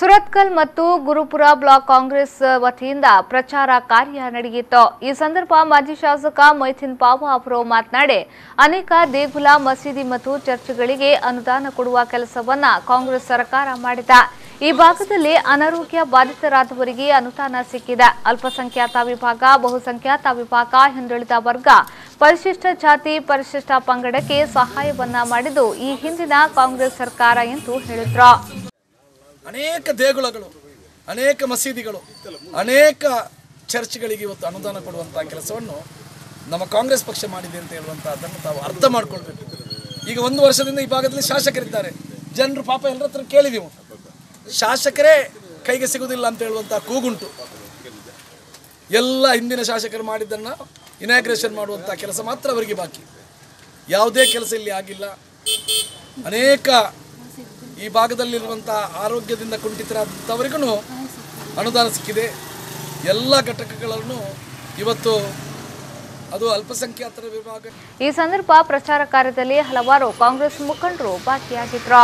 ಸುರತ್ಕಲ್ ಮತ್ತು ಗುರುಪುರ ಬ್ಲಾಕ್ ಕಾಂಗ್ರೆಸ್ ವತಿಯಿಂದ ಪ್ರಚಾರ ಕಾರ್ಯ ನಡೆಯಿತು. ಈ ಸಂದರ್ಭ ಮಾಜಿ ಶಾಸಕ ಮೈಥಿನ್ ಪಾವ ಅವರು ಮಾತನಾಡಿ, ಅನೇಕ ದೇಗುಲ, ಮಸೀದಿ ಮತ್ತು ಚರ್ಚ್ಗಳಿಗೆ ಅನುದಾನ ಕೊಡುವ ಕೆಲಸವನ್ನ ಕಾಂಗ್ರೆಸ್ ಸರ್ಕಾರ ಮಾಡಿದೆ. ಈ ಭಾಗದಲ್ಲಿ ಅನಾರೋಗ್ಯ ಬಾಧಿತರಾದವರಿಗೆ ಅನುದಾನ ಸಿಕ್ಕಿದೆ. ಅಲ್ಪಸಂಖ್ಯಾತ ವಿಭಾಗ, ಬಹುಸಂಖ್ಯಾತ ವಿಭಾಗ, ಹಿಂದುಳಿದ ವರ್ಗ ಪರಿಶಿಷ್ಟ ಜಾತಿ, ಪರಿಶಿಷ್ಟ ಪಂಗಡಕ್ಕೆ ಸಹಾಯವನ್ನ ಮಾಡಿದ್ದು ಈ ಹಿಂದಿನ ಕಾಂಗ್ರೆಸ್ ಸರ್ಕಾರ ಎಂದು ಹೇಳಿದ್ರು. ಅನೇಕ ದೇಗುಲಗಳು, ಅನೇಕ ಮಸೀದಿಗಳು, ಅನೇಕ ಚರ್ಚ್ಗಳಿಗೆ ಇವತ್ತು ಅನುದಾನ ಕೊಡುವಂಥ ಕೆಲಸವನ್ನು ನಮ್ಮ ಕಾಂಗ್ರೆಸ್ ಪಕ್ಷ ಮಾಡಿದೆ ಅಂತ ಹೇಳುವಂಥದ್ದನ್ನು ತಾವು ಅರ್ಥ ಮಾಡ್ಕೊಳ್ಬೇಕು. ಈಗ ಒಂದು ವರ್ಷದಿಂದ ಈ ಭಾಗದಲ್ಲಿ ಶಾಸಕರಿದ್ದಾರೆ. ಜನರು ಪಾಪ ಎಲ್ಲರ ಹತ್ರ ಕೇಳಿದೆವು. ಶಾಸಕರೇ ಕೈಗೆ ಸಿಗುವುದಿಲ್ಲ ಅಂತ ಹೇಳುವಂಥ ಕೂಗುಂಟು. ಎಲ್ಲ ಹಿಂದಿನ ಶಾಸಕರು ಮಾಡಿದ್ದನ್ನು ಇನಾಗ್ರೇಷನ್ ಮಾಡುವಂಥ ಕೆಲಸ ಮಾತ್ರ ಅವರಿಗೆ ಬಾಕಿ. ಯಾವುದೇ ಕೆಲಸ ಇಲ್ಲಿ ಆಗಿಲ್ಲ. ಅನೇಕ ಈ ಭಾಗದಲ್ಲಿರುವಂಥ ಆರೋಗ್ಯದಿಂದ ಕುಂಠಿತರಾದಂಥವರಿಗೂ ಅನುದಾನ ಸಿಕ್ಕಿದೆ. ಎಲ್ಲ ಘಟಕಗಳನ್ನು ಇವತ್ತು ಅದು ಅಲ್ಪಸಂಖ್ಯಾತರ ವಿಭಾಗ ಈ ಸಂದರ್ಭ ಪ್ರಚಾರ ಕಾರ್ಯದಲ್ಲಿ ಹಲವಾರು ಕಾಂಗ್ರೆಸ್ ಮುಖಂಡರು ಭಾಗಿಯಾಗಿದ್ರು.